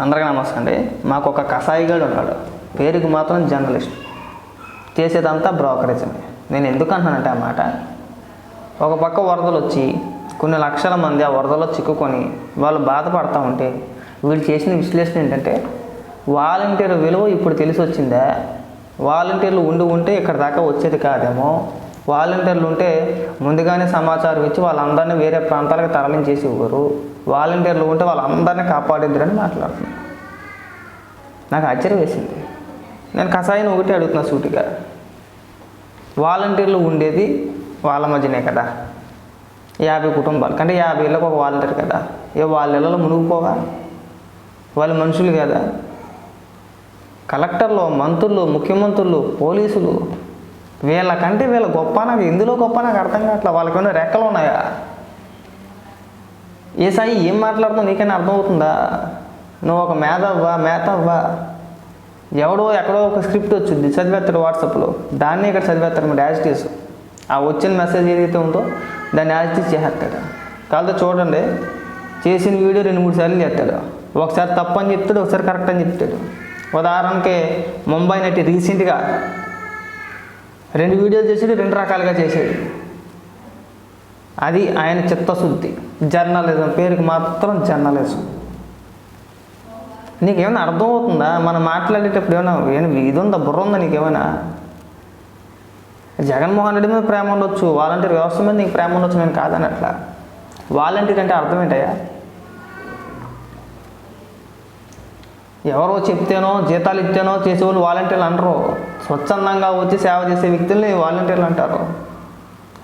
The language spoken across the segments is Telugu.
అందరికీ నమస్తే అండి. మాకు ఒక కషాయిగాడు ఉన్నాడు. పేరుకి మాత్రం జర్నలిస్ట్. చేసేదంతా బ్రోకరేజ్ అండి. నేను ఎందుకు అంటున్నానంటే ఆ మాట ఒక పక్క వరదలు వచ్చి కొన్ని లక్షల మంది ఆ వరదలో చిక్కుకొని వాళ్ళు బాధపడతా ఉంటే వీళ్ళు చేసిన విశ్లేషణ ఏంటంటే వాలంటీర్ విలువ ఇప్పుడు తెలిసి వచ్చిందా వాలంటీర్లు ఉండి ఉంటే ఇక్కడ దాకా వచ్చేది కాదేమో? వాలంటీర్లు ఉంటే ముందుగానే సమాచారం ఇచ్చి వాళ్ళందరినీ వేరే ప్రాంతాలకు తరలించేసి ఇవ్వరు వాలంటీర్లు ఉంటే వాళ్ళందరినీ కాపాడిద్దరని మాట్లాడుతున్నారు నాకు ఆశ్చర్యం వేసింది. నేను కషాయం ఒకటి అడుగుతున్నా సూటిగా. వాలంటీర్లు ఉండేది వాళ్ళ మధ్యనే కదా. యాభై కుటుంబాలు. అంటే యాభై ఇళ్ళకు ఒక వాలంటీర్ కదా. ఏ వాళ్ళ ఇళ్ళలో మునుగుపోవా? వాళ్ళు మనుషులు కదా. కలెక్టర్లు మంత్రులు ముఖ్యమంత్రులు పోలీసులు వీళ్ళకంటే వీళ్ళ గొప్ప నాకు ఎందులో గొప్ప నాకు అర్థం కావట్లేదు వాళ్ళకన్నా రెక్కలు ఉన్నాయా? ఏ సాయి ఏం మాట్లాడుతావు నీకైనా అర్థమవుతుందా? నువ్వు ఒక మేధవ్వా మేతవ్వా? ఎవడో ఎక్కడో ఒక స్క్రిప్ట్ వచ్చింది చదివేస్తాడు వాట్సాప్లో. దాన్ని ఇక్కడ చదివేస్తాడు మీరు యాజిటీస్ ఆ వచ్చిన మెసేజ్ ఏదైతే ఉందో దాన్ని యాజిటీస్ చేసేస్తాడు. కాదు చూడండి చేసిన వీడియో రెండు మూడు సార్లు చేస్తాడు. ఒకసారి తప్పు అని చెప్తాడు ఒకసారి కరెక్ట్ అని చెప్తాడు. ఉదాహరణకి ముంబై నటి రీసెంట్గా రెండు వీడియోలు చేసాడు రెండు రకాలుగా చేసాడు అది ఆయన చిత్తశుద్ధి జర్నలిజం పేరుకి మాత్రం జర్నలిజం. నీకేమైనా అర్థమవుతుందా? మనం మాట్లాడేటప్పుడు ఏమైనా ఏమైనా ఇది ఉందా బుర్ర ఉందా నీకేమైనా? జగన్మోహన్ రెడ్డి మీద ప్రేమ ఉండొచ్చు వాలంటీర్ వ్యవస్థ మీద నీకు ప్రేమ ఉండొచ్చు నేను కాదని అట్లా వాలంటీర్ అంటే అర్థం ఏంటయ్యా? ఎవరో చెప్తేనో జీతాలు ఇస్తేనో చేసేవాళ్ళు వాలంటీర్లు అనరు. స్వచ్ఛందంగా వచ్చి సేవ చేసే వ్యక్తుల్ని వాలంటీర్లు అంటారు.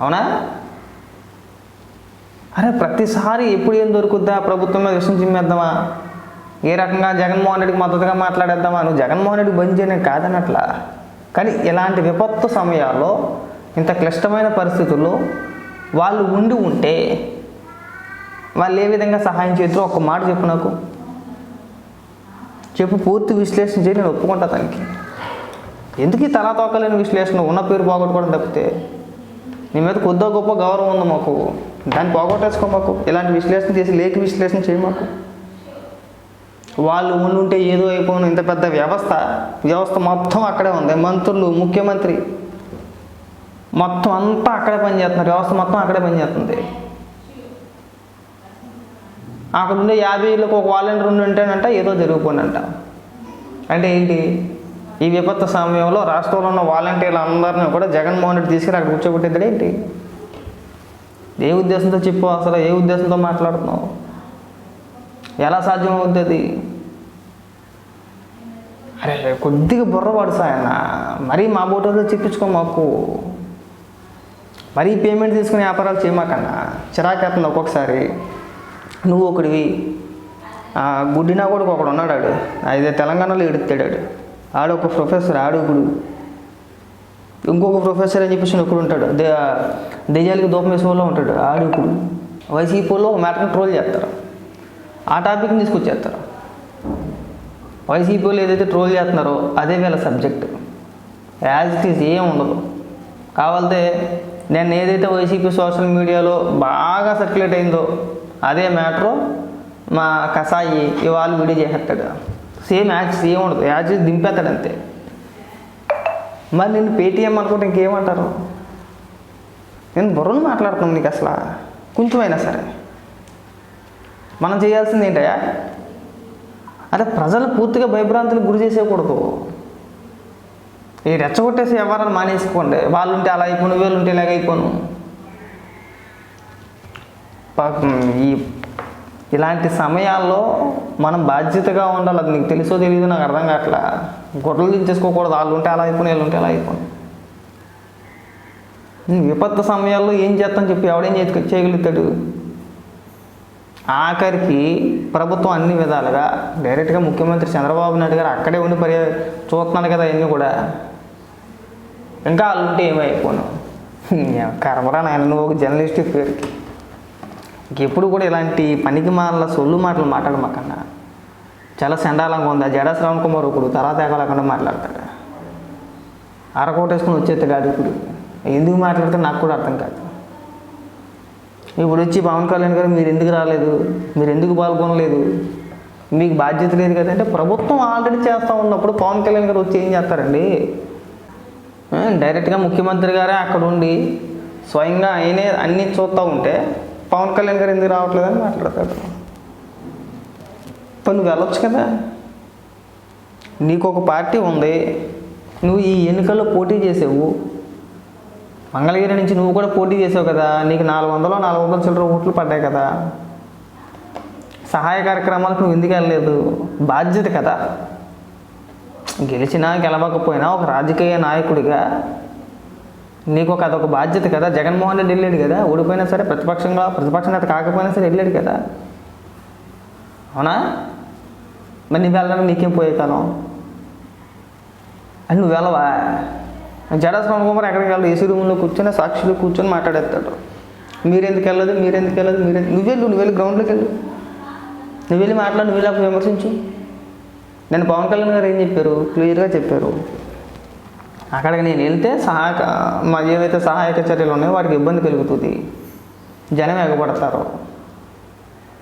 అవునా? అరే ప్రతిసారి ఎప్పుడు ఏం దొరుకుద్దా ప్రభుత్వం మీద విషయం చిమ్మేద్దామా? ఏ రకంగా జగన్మోహన్ రెడ్డికి మద్దతుగా మాట్లాడేద్దామా? నువ్వు జగన్మోహన్ రెడ్డి బంద్ చేయడం కాదనట్లా. కానీ ఇలాంటి విపత్తు సమయాల్లో ఇంత క్లిష్టమైన పరిస్థితుల్లో వాళ్ళు ఉండి ఉంటే వాళ్ళు ఏ విధంగా సహాయం చేద్దరో ఒక మాట చెప్పు నాకు. చెప్పు పూర్తి విశ్లేషణ చేయి నేను ఒప్పుకుంటా దానికి ఎందుకు ఈ తలా తోకలేని విశ్లేషణ? ఉన్న పేరు పోగొట్టుకోవడం తప్పితే. నీ మీద కొద్దో గొప్ప గౌరవం ఉంది మాకు. దాన్ని పోగొట్టేసుకో మాకు. ఇలాంటి విశ్లేషణ చేసి లేఖ విశ్లేషణ చేయి మాకు. వాళ్ళు ఉండుంటే ఏదో అయిపోను. ఇంత పెద్ద వ్యవస్థ. వ్యవస్థ మొత్తం అక్కడే ఉంది. మంత్రులు ముఖ్యమంత్రి. మొత్తం అంతా అక్కడే పనిచేస్తున్నారు. వ్యవస్థ మొత్తం అక్కడే పనిచేస్తుంది. అక్కడ ఉండే యాభై ఒక వాలంటీర్ ఉండి ఉంటేనంట ఏదో జరిగిపోయినంట అంటే ఏంటి? ఈ విపత్తు సమయంలో రాష్ట్రంలో ఉన్న వాలంటీర్లు అందరినీ కూడా జగన్మోహన్ రెడ్డి తీసుకుని అక్కడ కూర్చోబెట్టేది ఏంటి? ఏ ఉద్దేశంతో చెప్పు అసలు ఏ ఉద్దేశంతో మాట్లాడుతున్నావు? ఎలా సాధ్యం అవుతుంది అది? అరే కొద్దిగా బుర్ర పడుసా ఆయన మరీ మా బోటోలో చెప్పించుకో మాకు. మరీ పేమెంట్ తీసుకుని వ్యాపారాలు చేయమాకన్నా. చిరాకేస్తుంది ఒక్కొక్కసారి. నువ్వు ఒకడివి. గుడ్డినా కూడా ఒకడు ఉన్నాడు ఆడు. అయితే తెలంగాణలో ఎడుతాడు ఆడు. ఆడు ఒక ప్రొఫెసర్ ఆడు ఇప్పుడు ఇంకొక ప్రొఫెసర్ అని చెప్పేసి ఒకడు ఉంటాడు. దే దెయ్యాలకి దూపం వేసేవాళ్ళు ఉంటాడు. ఆడు ఇప్పుడు వైసీపీలో ఒక మ్యాటర్ని ట్రోల్ చేస్తారు. ఆ టాపిక్ని తీసుకొచ్చేస్తారు. వైసీపీలో ఏదైతే ట్రోల్ చేస్తున్నారో అదే వీళ్ళ సబ్జెక్ట్ యాజ్ ఇట్ ఈస్ ఏం ఉండదు. కావాలంటే నేను ఏదైతే వైసీపీ సోషల్ మీడియాలో బాగా సర్క్యులేట్ అయిందో అదే మ్యాటరు మా కసాయి ఇవాళ వీడియో చేసేస్తాడు. సేమ్ యాజ్ సేమ్ ఉండదు. యాజ్ దింపేస్తాడు అంతే. మరి నేను పేటీఎం అనుకుంటే ఇంకేమంటారు? నేను బుర్రను మాట్లాడుతున్నాను నీకు అసలు. కొంచెమైనా సరే. మనం చేయాల్సింది ఏంటయా అంటే ప్రజలు పూర్తిగా భయభ్రాంతులకు గురి చేసేయకూడదు. ఈ రెచ్చగొట్టేసి ఎవరైనా మానేసుకోండి. వాళ్ళు ఉంటే అలా అయిపోను వీళ్ళు ఉంటే ఇలాగ అయిపోను. ఈ ఇలాంటి సమయాల్లో మనం బాధ్యతగా ఉండాలి. అది నీకు తెలుసో తెలియదు నాకు అర్థం కావట్లా గొడవలు దించేసుకోకూడదు. వాళ్ళు ఉంటే అలా అయిపోయి వీళ్ళు ఉంటే అలా అయిపోయి విపత్తు సమయాల్లో ఏం చేస్తాం చెప్పి ఎవడేం చేయ చేయగలుగుతాడు? ఆఖరికి ప్రభుత్వం అన్ని విధాలుగా డైరెక్ట్గా ముఖ్యమంత్రి చంద్రబాబు నాయుడు గారు అక్కడే ఉండి పర్య చూస్తున్నాను కదా అవన్నీ కూడా. ఇంకా వాళ్ళు ఉంటే ఏమైపోను? కర్మరా నాయన నువ్వు ఒక జర్నలిస్ట్ పేరుకి. ఇంకెప్పుడు కూడా ఇలాంటి పనికి మాల సొల్లు మాటలు మాట్లాడమాకన్నా చాలా చండాలంగా ఉంది. ఆ జడా శ్రవణ్ కుమార్ ఒకడు తర్వాత ఎగలేకుండా మాట్లాడతాడు. అరకోటేసుకుని వచ్చేది కాదు ఇప్పుడు. ఎందుకు మాట్లాడితే నాకు కూడా అర్థం కాదు. ఇప్పుడు వచ్చి పవన్ కళ్యాణ్ గారు మీరు ఎందుకు రాలేదు? మీరు ఎందుకు పాల్గొనలేదు? మీకు బాధ్యత లేదు కదంటే ప్రభుత్వం ఆల్రెడీ చేస్తూ ఉన్నప్పుడు పవన్ కళ్యాణ్ గారు వచ్చి ఏం చేస్తారండి? డైరెక్ట్గా ముఖ్యమంత్రి గారే అక్కడ ఉండి స్వయంగా ఆయనే అన్నీ చూస్తూ ఉంటే పవన్ కళ్యాణ్ గారు ఎందుకు రావట్లేదని మాట్లాడతాడు. ఇప్పుడు నువ్వు వెళ్ళొచ్చు కదా. నీకు ఒక పార్టీ ఉంది. నువ్వు ఈ ఎన్నికల్లో పోటీ చేసావు. మంగళగిరి నుంచి నువ్వు కూడా పోటీ చేసావు కదా. నీకు నాలుగు వందలు నాలుగు వందల చిల్లర ఓట్లు పడ్డాయి కదా. సహాయ కార్యక్రమాలకు నువ్వు ఎందుకు వెళ్ళలేదు? బాధ్యత కదా. గెలిచినా గెలవకపోయినా ఒక రాజకీయ నాయకుడిగా నీకు ఒక అదొక బాధ్యత కదా. జగన్మోహన్ రెడ్డి వెళ్ళాడు కదా. ఓడిపోయినా సరే ప్రతిపక్షంగా ప్రతిపక్ష నేత కాకపోయినా సరే వెళ్ళాడు కదా. అవునా? మరి నువ్వు వెళ్ళడానికి నీకేం పోయే కాలం అని నువ్వు వెళ్ళవా? జడా కుమార్ ఎక్కడికి వెళ్ళదు ఏసీ రూమ్లో కూర్చొని సాక్షులు కూర్చొని మాట్లాడేస్తాడు. మీరెందుకు వెళ్ళదు? మీరెందుకు వెళ్ళదు? మీరే నువ్వు వెళ్ళు నువ్వు వెళ్ళి గ్రౌండ్లోకి వెళ్ళు. నువ్వు వెళ్ళి మాట్లాడు నువ్వు వెళ్ళి విమర్శించు. నేను పవన్ కళ్యాణ్ గారు ఏం చెప్పారు? క్లియర్గా చెప్పారు. అక్కడికి నేను వెళ్తే సహాయక మా ఏవైతే సహాయక చర్యలు ఉన్నాయో వాటికి ఇబ్బంది కలుగుతుంది. జనం ఎగబడతారు.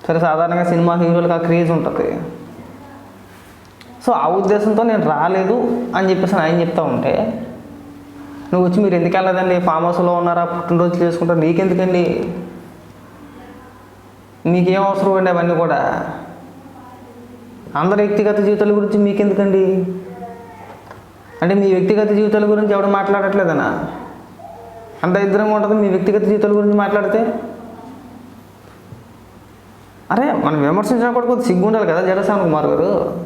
సరే సాధారణంగా సినిమా హీరోలకు ఆ క్రేజ్ ఉంటుంది. సో ఆ ఉద్దేశంతో నేను రాలేదు అని చెప్పేసి ఆయన చెప్తా ఉంటే నువ్వు వచ్చి మీరు ఎందుకు వెళ్ళదండి ఫామ్ హౌస్లో ఉన్నారా? పుట్టినరోజు చేసుకుంటారు? నీకెందుకండి? మీకేం అవసరం అండి అవన్నీ కూడా? అందరి వ్యక్తిగత జీవితాల గురించి మీకెందుకండి? అంటే మీ వ్యక్తిగత జీవితాల గురించి ఎవడు మాట్లాడట్లేదనా? అంత ఇద్దరం ఉంటుంది మీ వ్యక్తిగత జీవితాల గురించి మాట్లాడితే? అరే మనం విమర్శించినప్పుడు కూడా కొద్దిగా సిగ్గు ఉండాలి కదా జడశ్యామ కుమార్ గారు.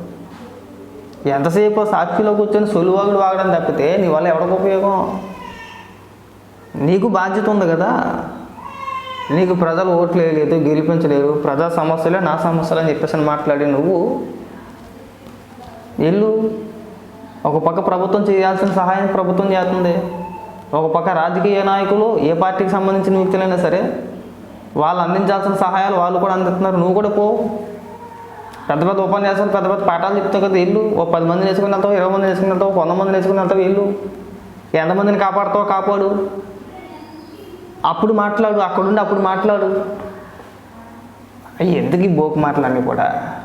ఎంతసేపు సాక్షిలో కూర్చొని సొలువాగుడు వాగడం తప్పితే నీ వల్ల ఎవరికి ఉపయోగం? నీకు బాధ్యత ఉంది కదా. నీకు ప్రజలు ఓట్లు వేయలేదు గెలిపించలేరు ప్రజా సమస్యలే నా సమస్యలు అని చెప్పేసి మాట్లాడి నువ్వు వెళ్ళు ఒక పక్క ప్రభుత్వం చేయాల్సిన సహాయం ప్రభుత్వం చేస్తుంది. ఒక పక్క రాజకీయ నాయకులు ఏ పార్టీకి సంబంధించిన వ్యక్తులైనా సరే వాళ్ళు అందించాల్సిన సహాయాలు వాళ్ళు కూడా అందిస్తున్నారు. నువ్వు కూడా పో. పెద్ద పెద్ద ఉపన్యాసాలు పెద్ద పెద్ద పాఠాలు చెప్తావు కదా వెళ్ళు. ఓ పది మందిని వేసుకుని వెళ్తావు ఇరవై మందిని వేసుకుని వెళ్తావు వంద మందిని వేసుకుని వెళ్తావు వెళ్ళు. ఎంతమందిని కాపాడుతావు కాపాడు. అప్పుడు మాట్లాడు అక్కడుండి అప్పుడు మాట్లాడు. అయ్యి ఎందుకు ఈ బోకు మాటలన్నీ కూడా?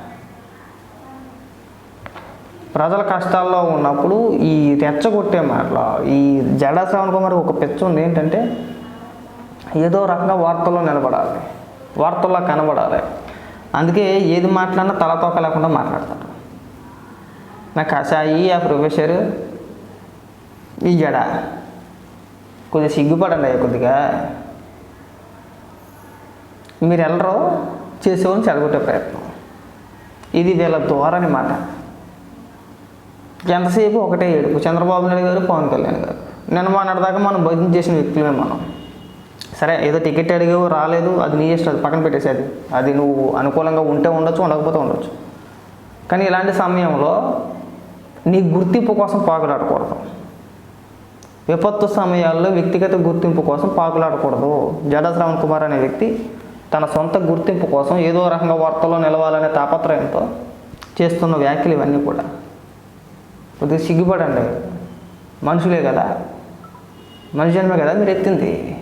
ప్రజల కష్టాల్లో ఉన్నప్పుడు ఈ రెచ్చగొట్టే మాటలు ఈ జడా శ్రవణ్ కుమార్ ఒక పెచ్చ ఉంది ఏంటంటే ఏదో రకంగా వార్తల్లో నిలబడాలి వార్తల్లో కనబడాలి. అందుకే ఏది మాట్లాడినా తలతోక లేకుండా మాట్లాడతారు. నా కషాయి ఆ ప్రొఫెసర్ ఈ జడ. కొద్దిగా సిగ్గుపడండి అయ్యా కొద్దిగా. మీరు వెళ్ళరు చేసేవాడిని చెడగొట్టే ప్రయత్నం. ఇది వీళ్ళ ధోరణి మాట. ఎంతసేపు ఒకటే ఏడుపు. చంద్రబాబు నాయుడు గారు పవన్ కళ్యాణ్ గారు. నిన్న మొన్నటిదాకా మనం భజన చేసిన వ్యక్తులే మనం. సరే ఏదో టికెట్ అడిగావు రాలేదు అది నీ ఇష్టం అది పక్కన పెట్టేసేది అది నువ్వు అనుకూలంగా ఉంటే ఉండొచ్చు ఉండకపోతే ఉండొచ్చు. కానీ ఇలాంటి సమయంలో నీ గుర్తింపు కోసం పాకులాడకూడదు. విపత్తు సమయాల్లో వ్యక్తిగత గుర్తింపు కోసం పాకులాడకూడదు. జడా శ్రవణ్ కుమార్ అనే వ్యక్తి తన సొంత గుర్తింపు కోసం ఏదో రకంగా వార్తల్లో నిలవాలనే తాపత్రయంతో చేస్తున్న వ్యాఖ్యలు ఇవన్నీ కూడా. కొద్దిగా సిగ్గుపడండి. మనుషులే కదా. మనిషి జన్మే కదా మీరు ఎత్తింది.